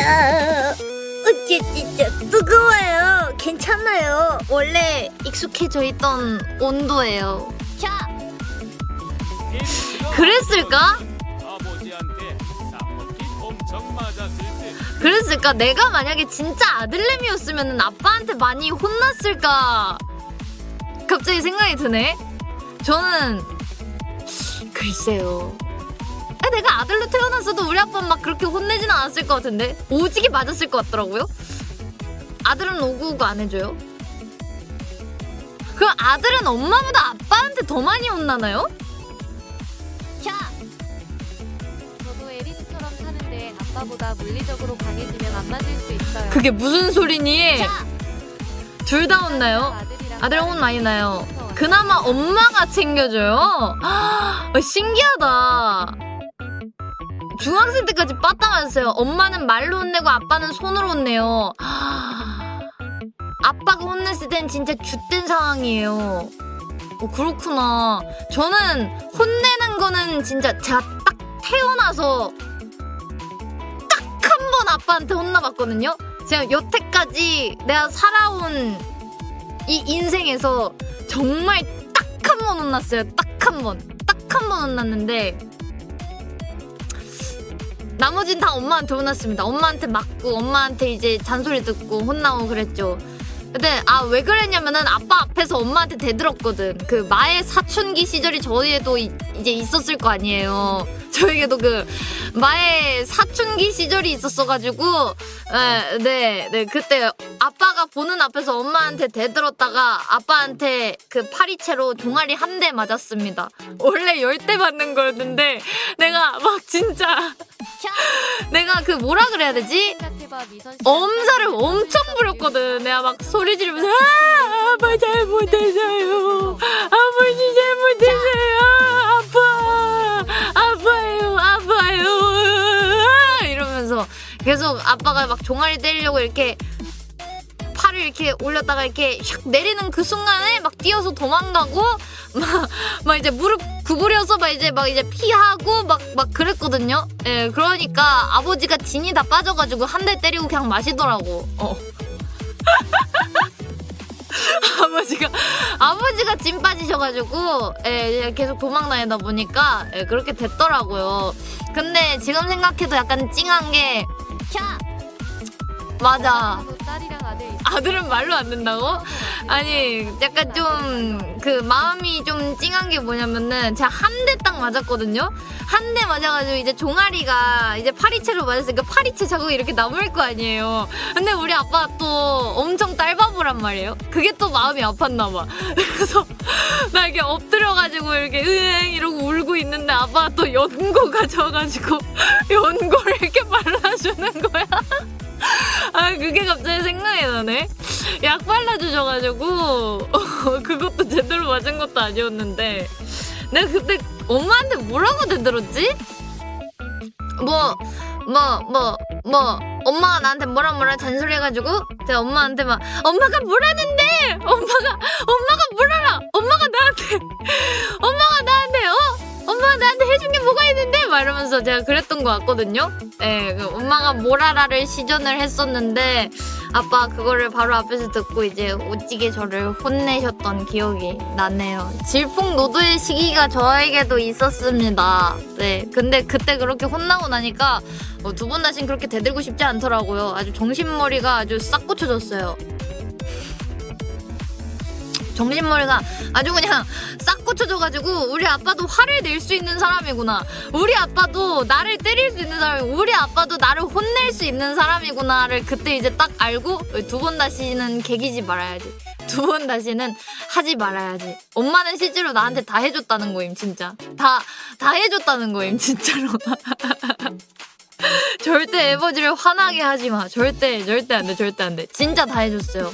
으아, 진짜 뜨거워요. 괜찮아요. 원래 익숙해져 있던 온도예요. 자, 그랬을까? 그랬을까? 내가 만약에 진짜 아들내미였으면 아빠한테 많이 혼났을까? 갑자기 생각이 드네. 저는 글쎄요. 아, 내가 아들로 태어났어도 우리 아빠 막 그렇게 혼내진 않았을 것 같은데 오지게 맞았을 것 같더라고요. 아들은 오구오구 안 해줘요. 그럼 아들은 엄마보다 아빠한테 더 많이 혼나나요? 자, 저도 에리스처럼 사는데 아빠보다 물리적으로 강해지면 안 맞을 수 있어요. 그게 무슨 소리니? 자, 둘다 혼나요? 아들은 혼 많이 나요. 그나마 엄마가 챙겨줘요. 아, 신기하다. 중학생 때까지 빠따 맞았어요. 엄마는 말로 혼내고 아빠는 손으로 혼내요. 아, 아빠가 혼냈을 땐 진짜 죗된 상황이에요. 어, 그렇구나. 저는 혼내는 거는 진짜 제가 딱 태어나서 딱 한 번 아빠한테 혼나봤거든요. 제가 여태까지 내가 살아온 이 인생에서 정말 딱 한 번 혼났어요. 딱 한 번. 딱 한 번 혼났는데 나머진 다 엄마한테 혼났습니다. 엄마한테 맞고 엄마한테 이제 잔소리 듣고 혼나고 그랬죠. 근데 아 왜 그랬냐면은 아빠 앞에서 엄마한테 대들었거든. 그 마의 사춘기 시절이 저희에도 이, 이제 있었을 거 아니에요. 저에게도 그 마의 사춘기 시절이 있었어가지고 네, 네, 네 그때 아빠가 보는 앞에서 엄마한테 대들었다가 아빠한테 그 파리채로 종아리 한 대 맞았습니다. 원래 열 대 맞는 거였는데 내가 막 진짜 내가 그 뭐라 그래야 되지? 엄살을 엄청 부렸거든. 내가 막 소리 지르면서 아, 아빠 잘못했어요. 아버지 잘못했어요. 아빠, 아파요, 아파요. 아, 이러면서 계속 아빠가 막 종아리 때리려고 이렇게 팔을 이렇게 올렸다가 이렇게 샥 내리는 그 순간에 막 뛰어서 도망가고 막, 막 이제 무릎 구부려서 막 이제 막 이제 피하고 막 막 그랬거든요. 예, 그러니까 아버지가 진이 다 빠져가지고 한 대 때리고 그냥 마시더라고. 어. 아버지가 아버지가 진 빠지셔가지고 예, 계속 도망 다니다 보니까 예, 그렇게 됐더라고요. 근데 지금 생각해도 약간 찡한 게 자, 맞아. 딸이랑 아들. 아들은 말로 안 된다고? 아니 약간 좀 그 마음이 좀 찡한 게 뭐냐면은 제가 한 대 딱 맞았거든요. 한 대 맞아가지고 이제 종아리가 이제 파리채로 맞았으니까 파리채 자국이 이렇게 남을 거 아니에요. 근데 우리 아빠 또 엄청 딸바보란 말이에요. 그게 또 마음이 아팠나 봐. 그래서 나 이렇게 엎드려가지고 이렇게 으응 이러고 울고 있는데 아빠가 또 연고 가져와가지고 연고를 이렇게 발라주는 거야. 아 그게 갑자기 생각이 나네. 약 발라주셔가지고 어, 그것도 제대로 맞은 것도 아니었는데 내가 그때 엄마한테 뭐라고 대들었지? 뭐 뭐 뭐 뭐 엄마가 나한테 뭐라 뭐라 잔소리 해가지고 제가 엄마한테 막 엄마가 뭐라는데 엄마가 엄마가 이러면서 제가 그랬던 것 같거든요. 예, 그 엄마가 뭐라라를 시전을 했었는데 아빠 그거를 바로 앞에서 듣고 이제 오지게 저를 혼내셨던 기억이 나네요. 질풍노도의 시기가 저에게도 있었습니다. 네, 근데 그때 그렇게 혼나고 나니까 어, 두번 다신 그렇게 대들고 싶지 않더라고요. 아주 정신머리가 아주 싹 고쳐졌어요. 정신머리가 아주 그냥 싹 고쳐져가지고 우리 아빠도 화를 낼 수 있는 사람이구나. 우리 아빠도 나를 때릴 수 있는 사람이고 우리 아빠도 나를 혼낼 수 있는 사람이구나를 그때 이제 딱 알고 두 번 다시는 개기지 말아야지. 두 번 다시는 하지 말아야지. 엄마는 실제로 나한테 다 해줬다는 거임 진짜. 다 다 해줬다는 거임 진짜로. 절대 에버지를 화나게 하지 마. 절대 절대 안 돼. 절대 안 돼. 진짜 다 해줬어요.